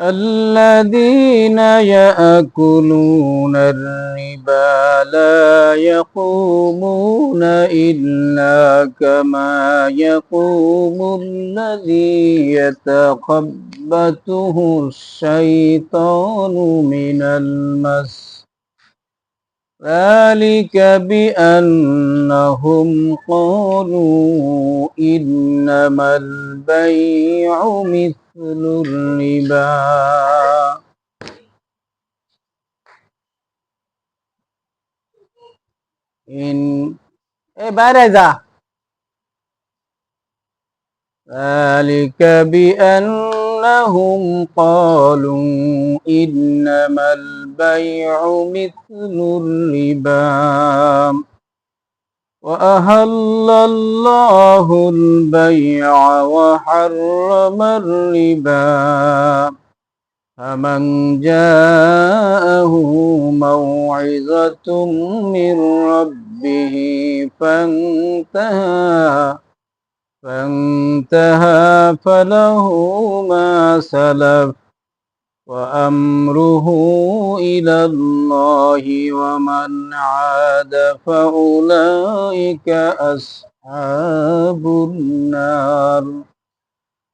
الذين يأكلون الربا لا يقومون إلا كما يقوم الذي يتخبطه الشيطان من المس. ذلك بأنهم قالوا إنما البيع مثل وأكلوا الربا. إن إيه ذا ذلك بأنهم قالوا إنما البيع مثل الربا. وأهل الله البيع وحرم الربا. فمن جاءه موعظة من ربه فانتهى. فانتهى فله ما سلف. وأمره إلى الله ومن عاد فأولئك أصحاب النار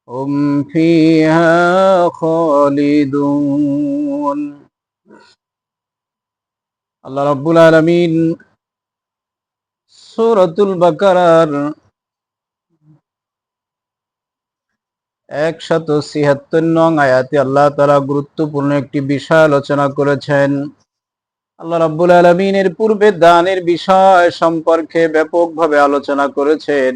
هم فيها خالدون আল্লাহ রব্বুল আলমিন সুরতুল বাকারার একশত ছিয়াত্তর নং আয়াতে আল্লাহ তারা গুরুত্বপূর্ণ একটি বিষয় আলোচনা করেছেন। আল্লাহ রাব্বুল আলমিনের পূর্বে দানের বিষয় সম্পর্কে ব্যাপকভাবে আলোচনা করেছেন।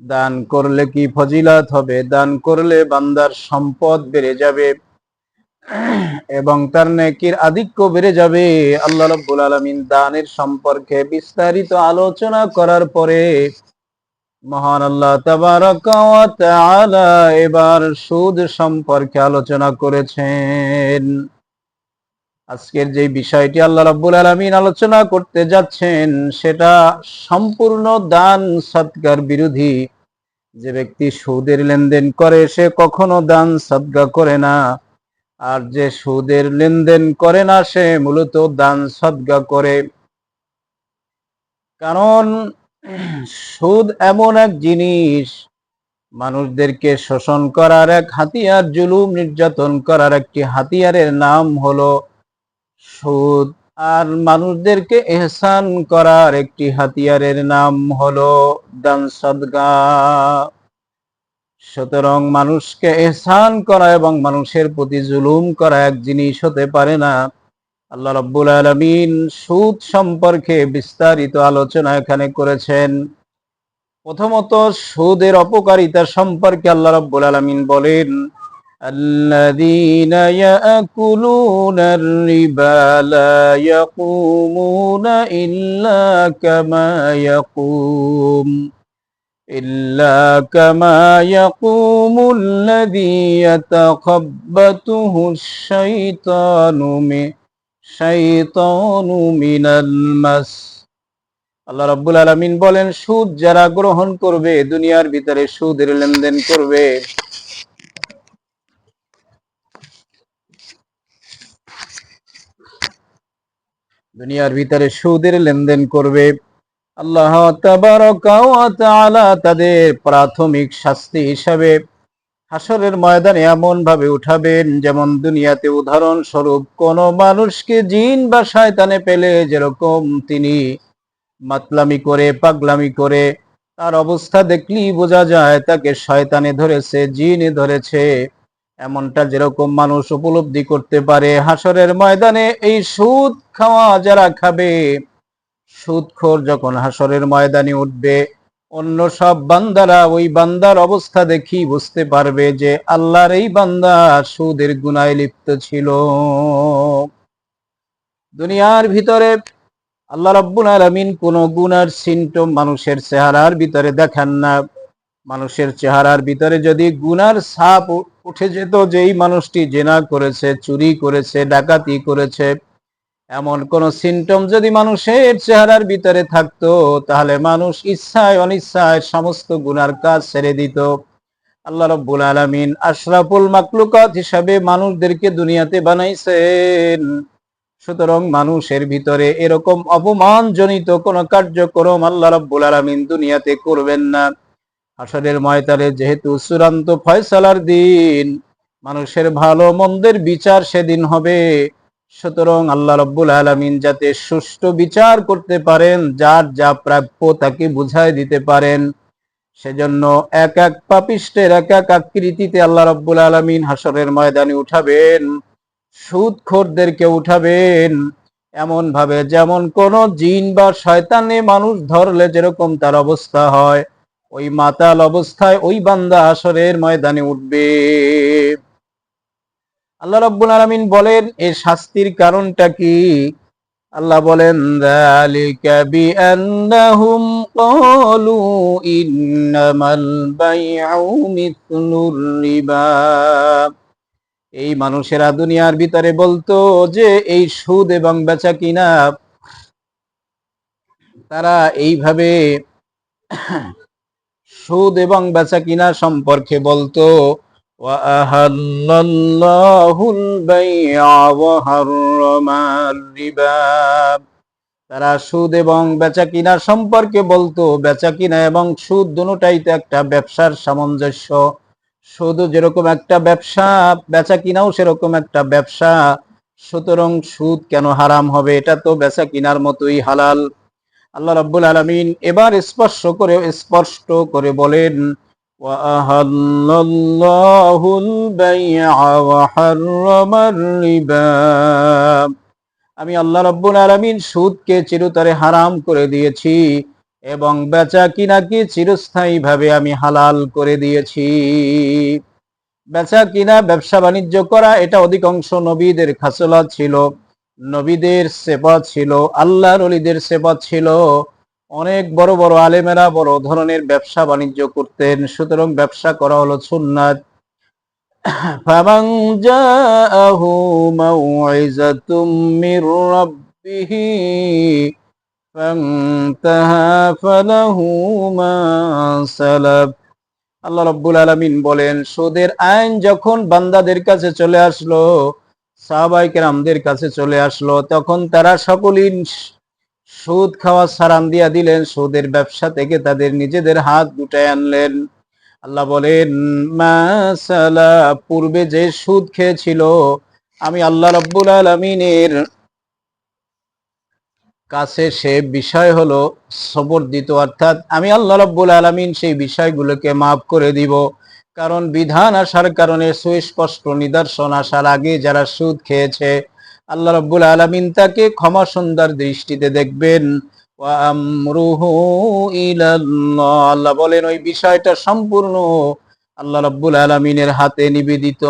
দান করলে কি ফজিলাত হবে? দান করলে বান্দার সম্পদ বেড়ে যাবে এবং তার নেকির আধিক্য বেড়ে যাবে। আল্লাহ রাব্বুল আলমিন দানের সম্পর্কে বিস্তারিত আলোচনা করার পরে মহান আল্লাহ এবার সুদ সম্পর্কে আলোচনা করেছেন। আজকের যে বিষয়টি আল্লাহ রাব্বুল আলামিন আলোচনা করতে যাচ্ছেন, সেটা সম্পূর্ণ দান সৎকার বিরোধী। যে ব্যক্তি সুদের লেনদেন করে, সে কখনো দান সৎকা করে না। আর যে সুদের লেনদেন করে না, সে মূলত দান সৎকা করে। কারণ সুদ এমন এক জিনিস। মানুষদেরকে শোষণ করার এক হাতিয়ার, জুলুম নির্যাতন করার একটি হাতিয়ারের নাম হলো সুদ। আর মানুষদেরকে এহসান করার একটি হাতিয়ারের নাম হলো দান সদগা সুতরাং মানুষকে এহসান করা এবং মানুষের প্রতি জুলুম করা এক জিনিস হতে পারে না। আল্লাহ রব্বুল আলমিন সুদ সম্পর্কে বিস্তারিত আলোচনা এখানে করেছেন প্রথমত সুদের অপকারিতা সম্পর্কে আল্লাহ রব্বুল আলমিন বলেন الذين يأكلون الربا لا يقومون إلا كما يقوم إلا كما يقوم الذي يتخبطه الشيطان من শাইতানু মিনাল মাস আল্লাহ রাব্বুল আলামিন বলেন, সুদ যারা গ্রহণ করবে, দুনিয়ার ভিতরে সুদের লেনদেন করবে। দুনিয়ার ভিতরে সুদের লেনদেন করবে। আল্লাহ তাদের প্রাথমিক শাস্তি হিসাবে হাসরের ময়দানে এমন ভাবে উঠাবেন যেমন দুনিয়াতে উদাহরণস্বরূপ, কোন মানুষকে জিন বা শয়তানে পেলে যেরকম তিনি। মাতলামি করে, পাগলামি করে, তার অবস্থা দেখলেই বোঝা যায় তাকে শয়তানে ধরেছে, জিনে ধরেছে। এমনটা যেরকম মানুষ উপলব্ধি করতে পারে, হাসরের ময়দানে এই সুদ খাওয়া যারা খাবে, সুদখোর যখন হাসরের ময়দানে উঠবে অন্য সব বান্দারা ওই বান্দার অবস্থা দেখি বুঝতে পারবে যে আল্লাহর এই বান্দা সুদের গুনায় লিপ্ত ছিল। দুনিয়ার ভিতরে আল্লাহ রব্বুল আলমিন কোন গুনার সিমটম মানুষের চেহারার ভিতরে দেখান না। মানুষের চেহারার ভিতরে যদি গুনার ছাপ উঠে যেত, যেই মানুষটি জেনা করেছে, চুরি করেছে, ডাকাতি করেছে এমন কোন সিমটম যদি মানুষের চেহারার ভিতরে থাকতো, তাহলে মানুষ ইচ্ছায় অনিচ্ছায় সমস্ত গুনার কাজ ছেড়ে দিত। আল্লাহ রব্বুল আলমিন আশরাফুল মাকলুকাত হিসাবে মানুষদেরকে দুনিয়াতে বানাইছেন। সুতরাং মানুষের ভিতরে এরকম অপমানজনিত কোন কার্যক্রম আল্লাহ রব্বুল আলমিন দুনিয়াতে করবেন না। আসরের ময়তারে যেহেতু চূড়ান্ত ফয়সালার দিন, মানুষের ভালো মন্দের বিচার সেদিন হবে। সুতরাং আল্লাহ রব্বুল আলমিন যাতে সুষ্ঠু বিচার করতে পারেন, যার যা প্রাপ্য তাকে বুঝাই দিতে পারেন। সেজন্য এক এক পাপিষ্টের এক এক আকৃতিতে আল্লাহ রব্বুল আলমিন হাসরের ময়দানে উঠাবেন, সুদখোরদেরকে উঠাবেন। এমন ভাবে যেমন কোন জিন বা শয়তানে মানুষ ধরলে যেরকম তার অবস্থা হয়, ওই মাতাল অবস্থায় ওই বান্দা হাসরের ময়দানে উঠবে। আল্লাহ রব্বুল আলমিন বলেন এর শাস্তির কারণটা কি? আল্লাহ বলেন এই মানুষেরা দুনিয়ার ভিতরে বলতো যে, এই সুদ এবং বেচা কিনা, তারা এইভাবে সুদ এবং বেচা কিনা সম্পর্কে বলতো। وأهل الله البيع وحرم الربا তারা সুদ এবং বেচা কিনা সম্পর্কে বলতো বেচা কিনা এবং সুদ দুটাই তো একটা ব্যবসার সামঞ্জস্য সুদ যেরকম একটা ব্যবসা বেচা কিনাও সেরকম একটা ব্যবসা সুতরাং সুদ কেন হারাম হবে এটা তো বেচা কিনার মতোই হালাল আল্লাহ রাব্বুল আলামিন এবার স্পর্শ করে স্পষ্ট করে বলেন وأهل الله البيع وحرم الربا আমি আল্লাহ রব্বুল আলমিন সুদকে চিরতরে হারাম করে দিয়েছি এবং বেচা কিনাকে চিরস্থায়ী ভাবে আমি হালাল করে দিয়েছি বেচা কিনা ব্যবসা বাণিজ্য করা এটা অধিকাংশ নবীদের খাসলা ছিল নবীদের সেবা ছিল আল্লাহর অলিদের সেবা ছিল অনেক বড় বড় আলেমেরা বড় ধরনের ব্যবসা বাণিজ্য করতেন সুতরাং ব্যবসা করা হলো সুন্নাত فمن جاءه موعظة من ربه فانتهى فله ما سلف আল্লাহ রব্বুল আলমিন বলেন সুদের আইন যখন বান্দাদের কাছে চলে আসলো সাহাবাইকেরামদের কাছে চলে আসলো তখন তারা সকলেই সুদ খাওয়া সারান দিয়া দিলেন, সুদের ব্যবসা থেকে তাদের নিজেদের হাত গুটায় আনলেন। আল্লাহ বলেন মাসালা পূর্বে যে সুদ খেয়েছিল, আমি আল্লাহ রব্বুল আলমিনের কাছে সে বিষয় হলো সবর দিত অর্থাৎ আমি আল্লাহ রব্বুল আলমিন সেই বিষয়গুলোকে মাফ করে দিব। কারণ বিধান আসার কারণে সুস্পষ্ট নিদর্শন আসার আগে যারা সুদ খেয়েছে আল্লাহ রব্বুল আলমিন তাকে ক্ষমা সুন্দর দৃষ্টিতে দেখবেন আল্লাহ বলেন ওই বিষয়টা সম্পূর্ণ আল্লাহ রব্বুল আলমিনের হাতে নিবেদিত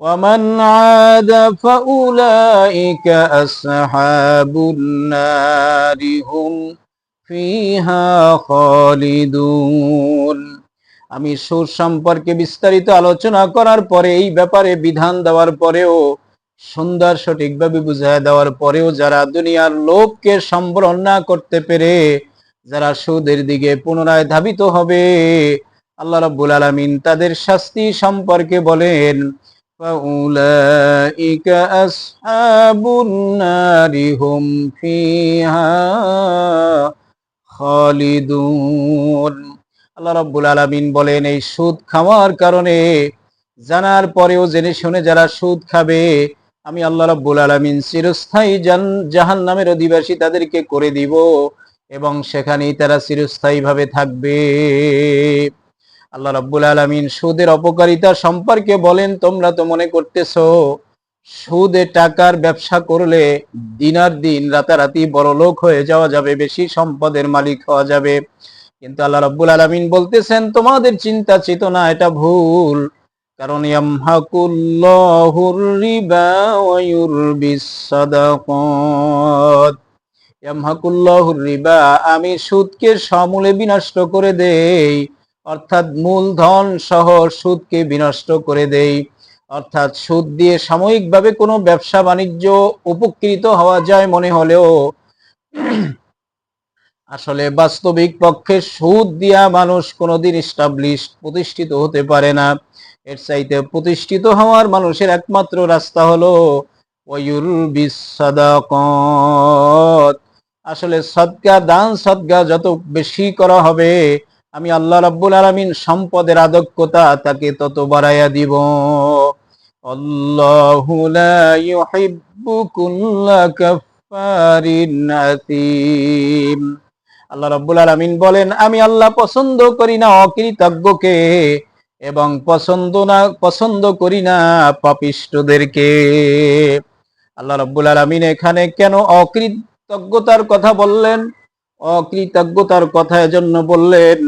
ومن عاد فأولئك أصحاب النار هم فيها خالدون আমি সুর সম্পর্কে বিস্তারিত আলোচনা করার পরে এই ব্যাপারে বিধান দেওয়ার পরেও সুন্দর সঠিকভাবে বুঝায় দেওয়ার পরেও যারা দুনিয়ার লোককে সম্বরণ না করতে পেরে যারা সুদের দিকে পুনরায় ধাবিত হবে আল্লাহ রাব্বুল আলামিন তাদের শাস্তি সম্পর্কে বলেন فأولئك أصحاب النار هم فيها খালিদুন আল্লাহ রাব্বুল আলামিন বলেন এই সুদ খাওয়ার কারণে জানার পরেও জেনে শুনে যারা সুদ খাবে আমি আল্লাহ রাব্বুল আলামিন চিরস্থায়ী জাহান নামের অধিবাসী তাদেরকে করে দিব এবং সেখানেই তারা চিরস্থায়ী ভাবে থাকবে। আল্লাহ রাব্বুল আলামিন সুদের অপকারিতা সম্পর্কে বলেন, তোমরা তো মনে করতেছ, সুদে টাকার ব্যবসা করলে দিনার দিন রাতারাতি বড় লোক হয়ে যাওয়া যাবে, বেশি সম্পদের মালিক হওয়া যাবে। কিন্তু আল্লাহ রাব্বুল আলামিন বলতেছেন, তোমাদের চিন্তা চেতনা, এটা ভুল। কারণ রিবা রিবা, আমি সুদকে সমূলে বিনষ্ট করে দেই, অর্থাৎ মূলধন সহ সুদকে বিনষ্ট করে দেই। অর্থাৎ সুদ দিয়ে সাময়িকভাবে কোনো ব্যবসা বাণিজ্য উপকৃত হওয়া যায় মনে হলেও আসলে বাস্তবিক পক্ষে সুদ দিয়া মানুষ কোনোদিন স্টাবলিশ প্রতিষ্ঠিত হতে পারে না। এর চাইতে প্রতিষ্ঠিত হওয়ার মানুষের একমাত্র রাস্তা হলো, ওয়ুল বিসাদাকত আসলে সদকা দান, সদকা যত বেশি করা হবে, আমি আল্লাহ রাব্বুল আলামিন সম্পদের আদক্ষতা তাকে তত বাড়াইয়া দিব। আল্লাহু লা ইউহিব্বু কুল্লা কাফফারিন আতিম আল্লাহ রাব্বুল আলামিন বলেন, আমি আল্লাহ পছন্দ করি না অকৃতজ্ঞকে এবং পছন্দ না, পছন্দ করি না পাপিষ্টদেরকে। আল্লাহ রাব্বুল আলামিন এখানে কেন অকৃতজ্ঞতার কথা বললেন? অকৃতজ্ঞতার কথা এজন্য বললেন,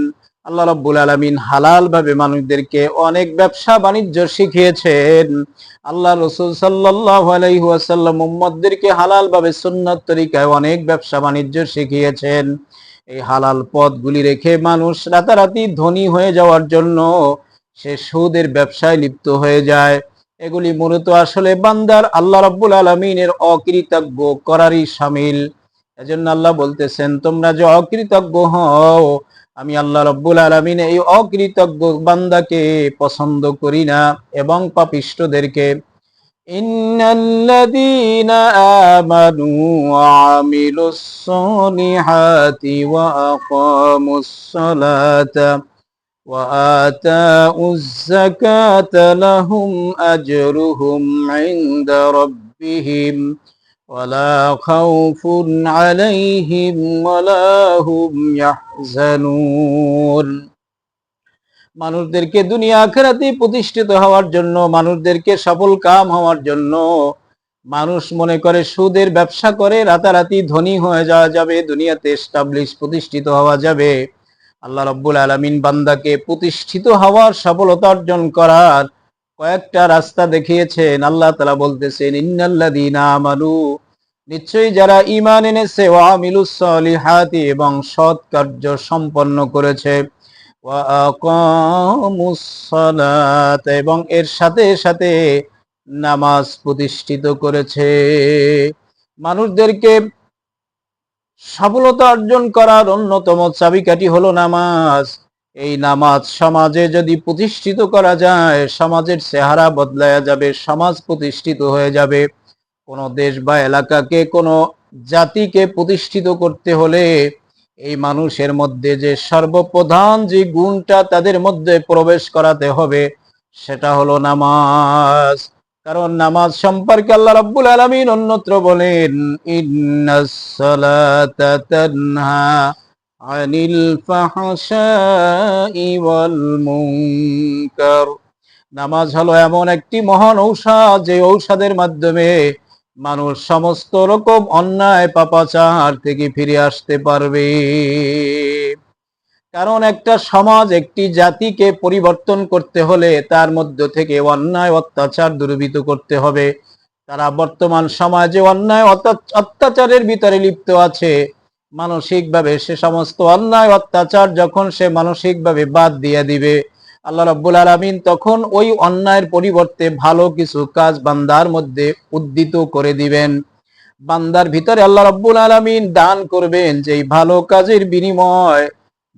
আল্লাহ রাব্বুল আলামিন হালাল ভাবে মানুষদেরকে অনেক ব্যবসা বাণিজ্য শিখিয়েছেন। আল্লাহ রসুল সাল্লাল্লাহু আলাইহি ওয়াসাল্লাম উম্মতদেরকে হালাল ভাবে সুন্নাত তরিকায় অনেক ব্যবসা বাণিজ্য শিখিয়েছেন। এই হালাল পথগুলি রেখে মানুষ রাতারাতি ধনী হয়ে যাওয়ার জন্য সে সুদের ব্যবসায় লিপ্ত হয়ে যায়। এগুলি মূলত আসলে বান্দার আল্লাহ রাব্বুল আলমিনের অকৃতজ্ঞ করারই সামিল। এজন্য আল্লাহ বলতেছেন, তোমরা যে অকৃতজ্ঞ হও, আমি আল্লাহ রব্বুল আলমিন এই অকৃতজ্ঞ বান্দাকে পছন্দ করি না এবং পাপিষ্টদেরকে إن الذين آمنوا وعملوا الصالحات وأقاموا الصلاة وآتاءوا الزكاة لهم أجرهم عند ربهم ولا خوف عليهم ولا هم يحزنون মানুষদেরকে দুনিয়া আখেরাতে প্রতিষ্ঠিত হওয়ার জন্য, মানুষদেরকে সফল কাম হওয়ার জন্য। মানুষ মনে করে সুদের ব্যবসা করে, রাতারাতি ধনী হয়ে যাওয়া যাবে, দুনিয়াতে এস্টাবলিশ প্রতিষ্ঠিত হওয়া যাবে। আল্লাহ রব্বুল আলমিন বান্দাকে প্রতিষ্ঠিত হওয়ার সফলতা অর্জন করার কয়েকটা রাস্তা দেখিয়েছেন। আল্লাহ তালা বলতেছেন ইন্নাল্লাদিনা আমানু। নিশ্চয়ই যারা ইমান এনেছে ওয়ামিলুস সলিহাতি এবং সৎ কার্য সম্পন্ন করেছে। এবং এর সাথে সাথে নামাজ প্রতিষ্ঠিত করেছে। মানুষদেরকে সফলতা অর্জন করার অন্যতম চাবিকাঠি হলো নামাজ। এই নামাজ সমাজে যদি প্রতিষ্ঠিত করা যায়, সমাজের চেহারা বদলায়া যাবে, সমাজ প্রতিষ্ঠিত হয়ে যাবে। কোনো দেশ বা এলাকাকে, কোনো জাতিকে প্রতিষ্ঠিত করতে হলে এই মানুষের মধ্যে যে সর্বপ্রধান যে গুণটা তাদের মধ্যে প্রবেশ করাতে হবে, সেটা হলো নামাজ। কারণ নামাজ সম্পর্কে আল্লাহ রাব্বুল আলামিন অন্যত্র বলেন ইন্নাস সালাতা তানহা আনিল ফাহশাই ওয়াল মুনকার। নামাজ হলো এমন একটি মহান ঔষধ, যে ঔষধের মাধ্যমে মানুষ সমস্ত রকম অন্যায় পাপাচার থেকে ফিরে আসতে পারবে। কারণ একটা সমাজ, একটি জাতিকে পরিবর্তন করতে হলে তার মধ্য থেকে অন্যায় অত্যাচার দুর্বৃত করতে হবে। তারা বর্তমান সমাজে অন্যায় অত্যাচারের ভিতরে লিপ্ত আছে। মানসিকভাবে সে সমস্ত অন্যায় অত্যাচার যখন সে মানসিকভাবে বাদ দিয়ে দিবে আল্লাহ রব্বুল আলমিন তখন ওই অন্যায়ের পরিবর্তে ভালো কিছু কাজ বান্দার মধ্যে উদ্দিত করে দিবেন। বান্দার ভিতরে আল্লাহ রব্বুল আলমিন দান করবেন যে ভালো কাজের বিনিময়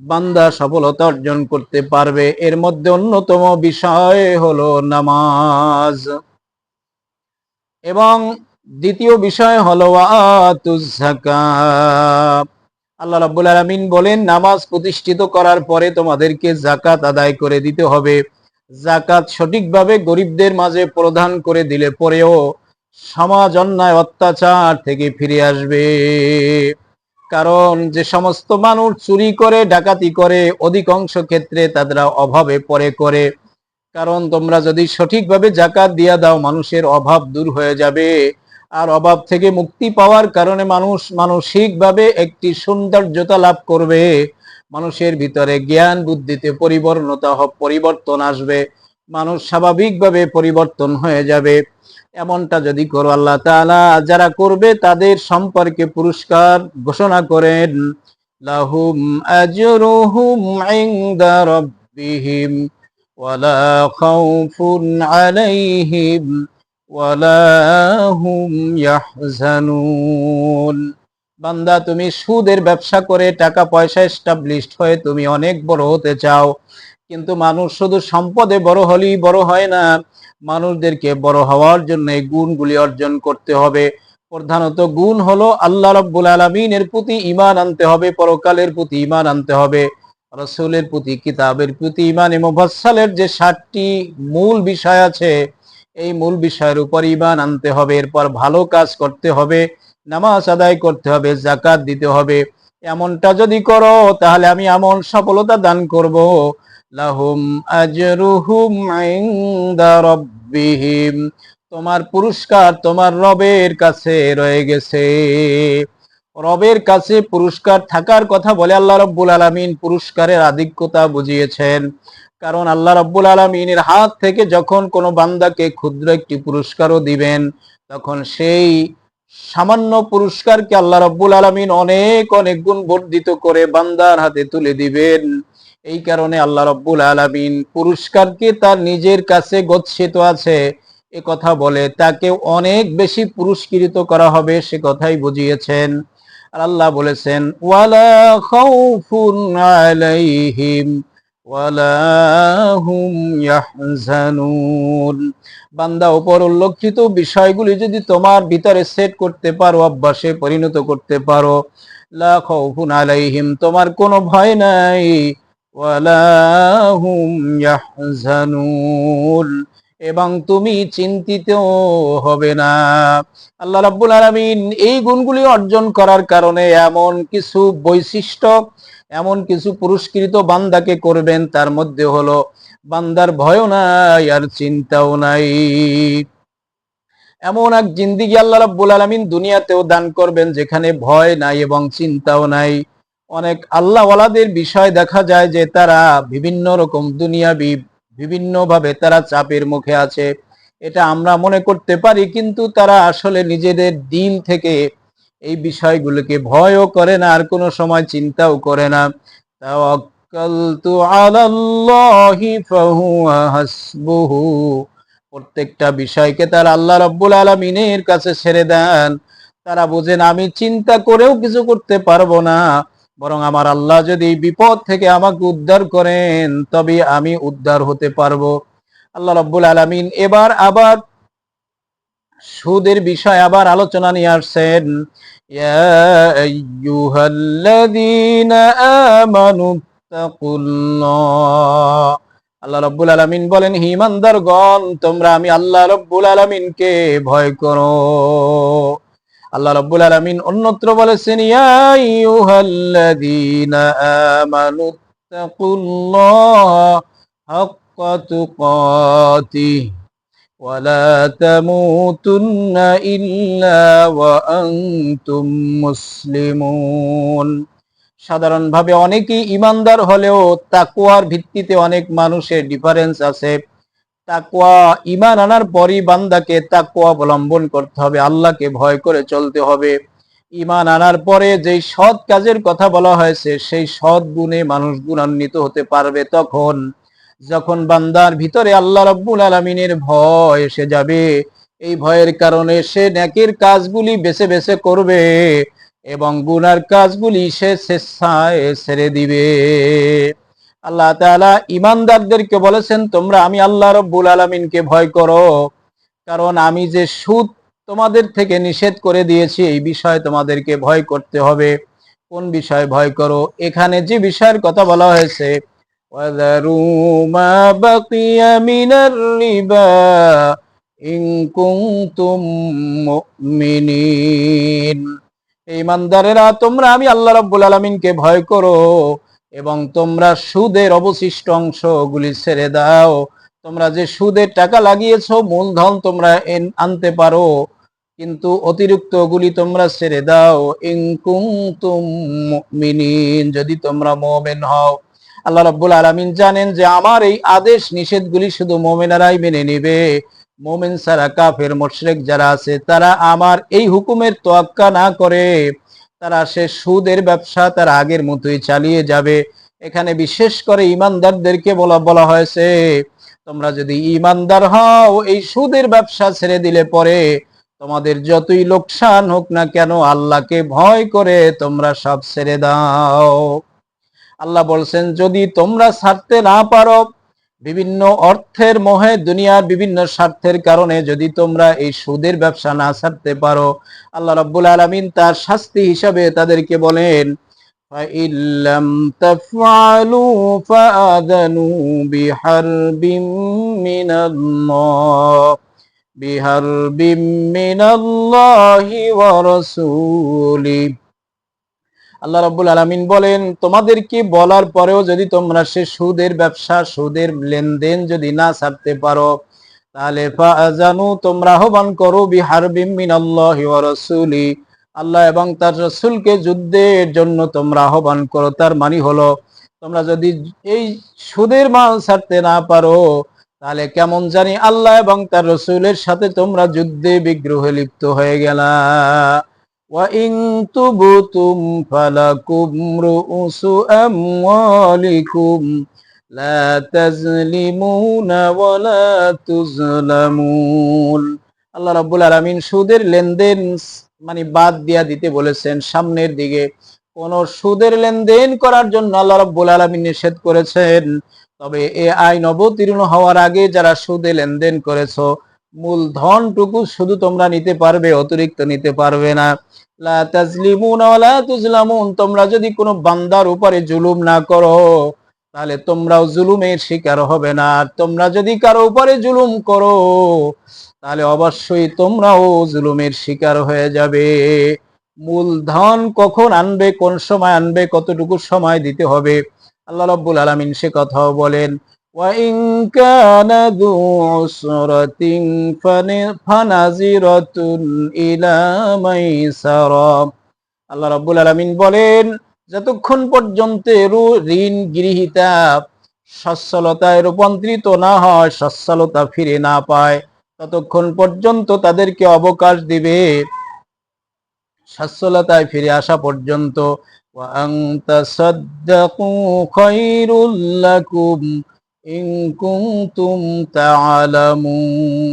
বান্দা সফলতা অর্জন করতে পারবে। এর মধ্যে অন্যতম বিষয় হলো নামাজ। এবং দ্বিতীয় বিষয় হলো আতুজাকাত আল্লাহ রাব্বুল আলামিন বলেন, নামাজ প্রতিষ্ঠিত করার পরে তোমাদেরকে জাকাত আদায় করে দিতে হবে। জাকাত সঠিকভাবে গরিবদের মাঝে প্রদান করে দিলে পরেও সমাজ অন্যায়, অত্যাচার থেকে ফিরে আসবে। কারণ যে সমস্ত মানুষ চুরি করে, ডাকাতি করে, অধিকাংশ ক্ষেত্রে তারা অভাবে পরে করে। কারণ তোমরা যদি সঠিকভাবে জাকাত দিয়া দাও, মানুষের অভাব দূর হয়ে যাবে। আর অভাব থেকে মুক্তি পাওয়ার কারণে মানুষ মানসিকভাবে একটি সৌন্দর্যতা লাভ করবে। মানুষের ভিতরে জ্ঞান, বুদ্ধিতে পরিবর্ণতা পরিবর্তন আসবে। মানুষ স্বাভাবিকভাবে পরিবর্তন হয়ে যাবে। এমনটা যদি করো আল্লাহ তালা যারা করবে তাদের সম্পর্কে পুরস্কার ঘোষণা করেন। লাহুম আজরুহুম ইনদা রাব্বিহিম ওয়ালা খাউফুন আলাইহিম। বান্দা, তুমি সুদের ব্যবসা করে টাকা পয়সা এস্টাবলিশড হয়ে তুমি অনেক বড় হতে চাও। কিন্তু মানুষ শুধু সম্পদে বড় হলেই বড় হয় না, মানুষদেরকে বড় হওয়ার জন্য এই গুণগুলি অর্জন করতে হবে। প্রধানত গুণ হলো আল্লাহ রব্বুল আলমিনের প্রতি ইমান আনতে হবে, পরকালের প্রতি ইমান আনতে হবে, রসুলের প্রতি, কিতাবের প্রতি ইমান মুফাসসালের যে ষাটটি মূল বিষয় আছে এই মূল বিষয়ের উপর ইমান আনতে হবে, এরপর ভালো কাজ করতে হবে, নামাজ আদায় করতে হবে জাকাত দিতে হবে। এমনটা যদি করো, তাহলে আমি এমন সফলতা দান করব। লাহুম আজরুহুম ইনদা রাব্বিহিম, তোমার পুরস্কার তোমার রবের কাছে রয়ে গেছে। রবের কাছে পুরস্কার থাকার কথা বলে আল্লাহ রব্বুল আলমিন পুরস্কারের আধিক্যতা বুঝিয়েছেন। কারণ আল্লাহ রব্বুল আলমিনের হাত থেকে যখন কোনো বান্দাকে ক্ষুদ্র একটি পুরস্কারও দিবেন, তখন সেই সামান্য পুরস্কারকে আল্লাহ রব্বুল আলমিন অনেক অনেক গুণ বর্ধিত করে বান্দার হাতে তুলে দিবেন। এই কারণে আল্লাহ রব্বুল আলমিন পুরস্কারকে তার নিজের কাছে গচ্ছিত আছে। এ কথা বলে তাকে অনেক বেশি পুরস্কৃত করা হবে সে কথাই বুঝিয়েছেন। আর আল্লাহ বলেছেন, ওয়ালা খাউফুন আলাইহিম। বান্দা উপর উল্লেখিত বিষয়গুলি যদি তোমার ভিতরে সেট করতে পারো, অভ্যাসে পরিণত করতে পারো, লা খাউফুন আলাইহিম, তোমার কোনো ভয় নাই। এবং তুমি চিন্তিত হবে না। আল্লাহ রাব্বুল আলামিন এই গুণগুলি অর্জন করার কারণে এমন কিছু বৈশিষ্ট্য এমন কিছু পুরস্কৃত বান্দাকে করবেন, তার মধ্যে হলো, বান্দার ভয়ও নাই, আর চিন্তাও নাই। এমন এক জিন্দিগি আল্লাহ রাব্বুল আলামিন দুনিয়াতেও দান করবেন, যেখানে ভয় নাই এবং চিন্তাও নাই। অনেক আল্লাহওয়ালাদের বিষয় দেখা যায় যে তারা বিভিন্ন রকম দুনিয়াবি, বিভিন্নভাবে তারা চাপের মুখে আছে। এটা আমরা মনে করতে পারি, কিন্তু তারা আসলে নিজেদের দিল থেকে এই বিষয়গুলোকে ভয়ও করে না, আর কোনো সময় চিন্তাও করে না। প্রত্যেকটা বিষয়কে তার আল্লাহ রব্বুল আলমিনের কাছে ছেড়ে দেন। তারা বোঝেন, আমি চিন্তা করেও কিছু করতে পারব না। বরং আমার আল্লাহ যদি বিপদ থেকে আমাকে উদ্ধার করেন তবে আমি উদ্ধার হতে পারব। আল্লাহ রব্বুল আলমিন এবার আবার সুদের বিষয় আবার আলোচনা নিয়ে আসছেন। আল্লাহ রব্বুল আলমিন বলেন হিমানদার গণ তোমরা আমি আল্লাহ রব্বুল আলমিনকে ভয় করো। আল্লাহ রব্বুল আলমিন অন্যত্র বলেছেন ولا تموتن إلا وأنتم مسلمون সাধারণভাবে অনেকেই ইমানদার হলেও তাকুয়ার ভিত্তিতে অনেক মানুষের ডিফারেন্স আছে তাকুয়া ইমান আনার পরই বান্দাকে তাকুয়া অবলম্বন করতে হবে আল্লাহকে ভয় করে চলতে হবে ইমান আনার পরে যেই সৎ কাজের কথা বলা হয়েছে সেই সৎ গুণে মানুষ গুণান্বিত হতে পারবে তখন যখন বান্দার ভিতরে আল্লাহ রব্বুল আলমিনের ভয় এসে যাবে, এই ভয়ের কারণে সে ন্যাকের কাজগুলি বেছে বেছে করবে এবং গুনার কাজগুলি সে স্বেচ্ছায় ছেড়ে দিবে। আল্লাহ তাআলা ইমানদারদেরকে বলেছেন, তোমরা আমি আল্লাহ রব্বুল আলমিনকে ভয় করো, কারণ আমি যে সুদ তোমাদের থেকে নিষেধ করে দিয়েছি, এই বিষয়ে তোমাদেরকে ভয় করতে হবে। কোন বিষয়ে ভয় করো? এখানে যে বিষয়ের কথা বলা হয়েছে ইমানদারেরা, তোমরা আমি আল্লাহ রব্বুল আলমিনকে ভয় করো এবং তোমরা সুদের অবশিষ্ট অংশগুলি ছেড়ে দাও। তোমরা যে সুদের টাকা লাগিয়েছ, মূলধন তোমরা আনতে পারো, কিন্তু অতিরিক্ত গুলি তোমরা ছেড়ে দাও। ইনকুম যদি তোমরা মোমেন হও। আল্লাহ রব্বুল আলমিন জানেন যে আমার এই আদেশ নিষেধগুলি শুধু মোমেনারাই মেনে নিবে। মোমেন সারা কাফের, মোশরেক যারা আছে, তারা আমার এই হুকুমের তোয়াক্কা না করে, তারা সে সুদের ব্যবসা তার আগের মতোই চালিয়ে যাবে। এখানে বিশেষ করে ইমানদারদেরকে বলা বলা হয়েছে, তোমরা যদি ইমানদার হও, এই সুদের ব্যবসা ছেড়ে দিলে পরে তোমাদের যতই লোকসান হোক না কেন, আল্লাহকে ভয় করে তোমরা সব ছেড়ে দাও। আল্লাহ বলছেন যদি তোমরা ছাড়তে না পারো বিভিন্ন অর্থের মোহে দুনিয়ার বিভিন্ন স্বার্থের কারণে যদি তোমরা এই সুদের ব্যবসা না ছাড়তে পারো আল্লাহ রাব্বুল আলামিন তার শাস্তি হিসাবে তাদেরকে বলেন فإن لم تفعلوا فآذنوا بحرب من الله بحرب من الله ورسوله আল্লাহ রাব্বুল আলামিন বলেন, তোমাদেরকে বলার পরেও যদি তোমরা সে সুদের ব্যবসা, সুদের লেনদেন যদি না ছাড়তে পারো, তাহলে ফাজানু, তোমরা আহ্বান করো, বিহারবিম মিনাল্লাহি ওয়া আল্লাহ এবং তার রসুলকে যুদ্ধের জন্য তোমরা আহ্বান করো। তার মানে হলো, তোমরা যদি এই সুদের মাল ছাড়তে না পারো, তাহলে কেমন জানি আল্লাহ এবং তার রসুলের সাথে তোমরা যুদ্ধে বিগ্রহে লিপ্ত হয়ে গেলা। وإن تبتم فلكم رؤوس أموالكم لا تظلمون ولا تظلمون আল্লাহ রাব্বুল আলামিন সুদের লেনদেন মানে বাদ দিয়া দিতে বলেছেন সামনের দিকে কোন সুদের লেনদেন করার জন্য আল্লাহ রাব্বুল আলামিন নিষেধ করেছেন তবে এ আইন অবতীর্ণ হওয়ার আগে যারা সুদে লেনদেন করেছো মূলধনটুকু শুধু তোমরা নিতে পারবে, অতিরিক্ত নিতে পারবে না। তোমরা যদি কোনো বান্দার উপরে জুলুম না করো, তাহলে তোমরাও জুলুমের শিকার হবে না। তোমরা যদি কারও উপরে জুলুম করো, তাহলে অবশ্যই তোমরাও জুলুমের শিকার হয়ে যাবে। মূলধন কখন আনবে, কোন সময় আনবে, কতটুকু সময় দিতে হবে, আল্লাহ রাব্বুল আলামিন সে কথাও বলেন। وإن كان ذو عسرة فن- فنظرة إلى ميسرة আল্লাহ রাব্বুল আলামিন বলেন যতক্ষণ পর্যন্ত রু- ঋণ গৃহীতা সচ্ছলতায় রূপান্তরিত না হয় সচ্ছলতা ফিরে না পায় ততক্ষণ পর্যন্ত তাদেরকে অবকাশ দিবে সচ্ছলতায় ফিরে আসা পর্যন্ত وأن تصدقوا خير لكم ইন কুনতুম তাআলামুন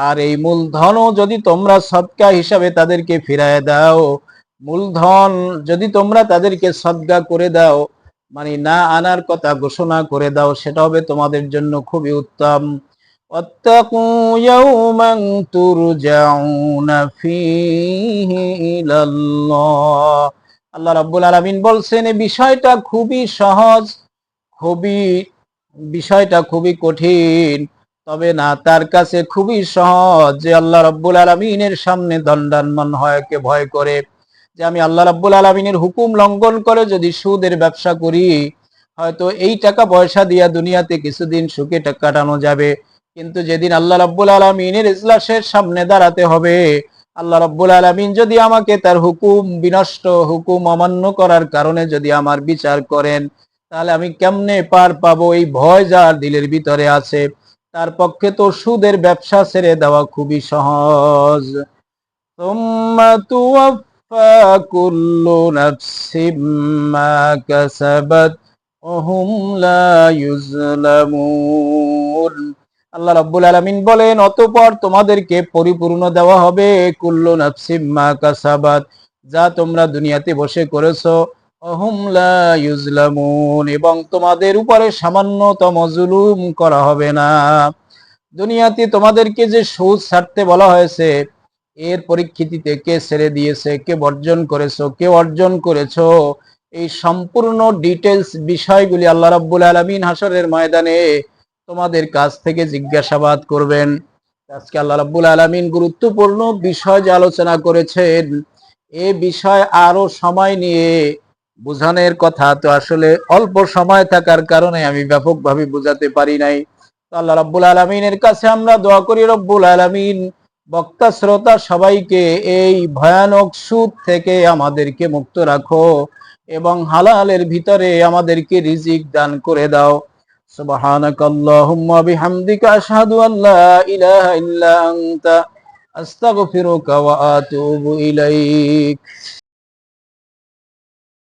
আর এই মূলধনও যদি তোমরা সদকা হিসাবে তাদেরকে ফিরায় দাও মূলধন যদি তোমরা তাদেরকে সদকা করে দাও মানে না আনার কথা ঘোষণা করে দাও সেটা হবে তোমাদের জন্য খুবই উত্তম واتقوا يوما ترجعون فيه إلى الله আল্লাহ রাব্বুল আলামিন বলছেন এই বিষয়টা খুবই সহজ খুবই বিষয়টা খুবই কঠিন, তবে না, তার কাছে খুবই সহজ যে আল্লাহ রাব্বুল আলমিনের সামনে দণ্ডানমান হয় কে ভয় করে, যে আমি আল্লাহ রাব্বুল আলমিনের হুকুম লঙ্ঘন করে যদি সুদের ব্যবসা করি, হয়তো এই টাকা পয়সা দিয়া দুনিয়াতে কিছুদিন সুখে কাটানো যাবে। কিন্তু যেদিন আল্লাহ রাব্বুল আলমিনের ইজলাসের সামনে দাঁড়াতে হবে, আল্লাহ রাব্বুল আলমিন যদি আমাকে তার হুকুম বিনষ্ট, হুকুম অমান্য করার কারণে যদি আমার বিচার করেন তাহলে আমি কেমনে পার পাবো? এই ভয় যার দিলের ভিতরে আছে, তার পক্ষে তো সুদের ব্যবসা ছেড়ে দেওয়া খুবই সহজ। আল্লাহ রব্বুল আলামিন বলেন, অতপর তোমাদেরকে পরিপূর্ণ দেওয়া হবে কুল্লু নাফসিম মা যা তোমরা দুনিয়াতে বসে করেছ। এবং তোমাদের উপরে সামান্যতম জুলুম করা হবে না। দুনিয়াতে তোমাদেরকে যে সুদ ছাড়তে বলা হয়েছে, এর পরিস্থিতিতে কে ছেড়ে দিয়েছে, কে বর্জন করেছ, কে অর্জন করেছ, এই সম্পূর্ণ ডিটেলস বিষয়গুলি আল্লাহ রাব্বুল আলামিন হাসরের ময়দানে তোমাদের কাছ থেকে জিজ্ঞাসাবাদ করবেন। আজকে আল্লাহ রাব্বুল আলামিন গুরুত্বপূর্ণ বিষয় যে আলোচনা করেছেন, এ বিষয় আরও সময় নিয়ে বোঝানোর কথা তো আসলে অল্প সময় থাকার কারণে আমি ব্যাপকভাবে বোঝাতে পারি নাই তো আল্লাহ রাব্বুল আলামিনের কাছে আমরা দোয়া করি রব্বুল আলামিন বক্তা শ্রোতা সবাইকে এই ভয়ানক সুদ থেকে আমাদেরকে মুক্ত রাখো এবং হালালের ভিতরে আমাদেরকে রিজিক দান করে দাও سبحانك اللهم وبحمدك أشهد أن لا إله إلا أنت أستغفرك وأتوب إليك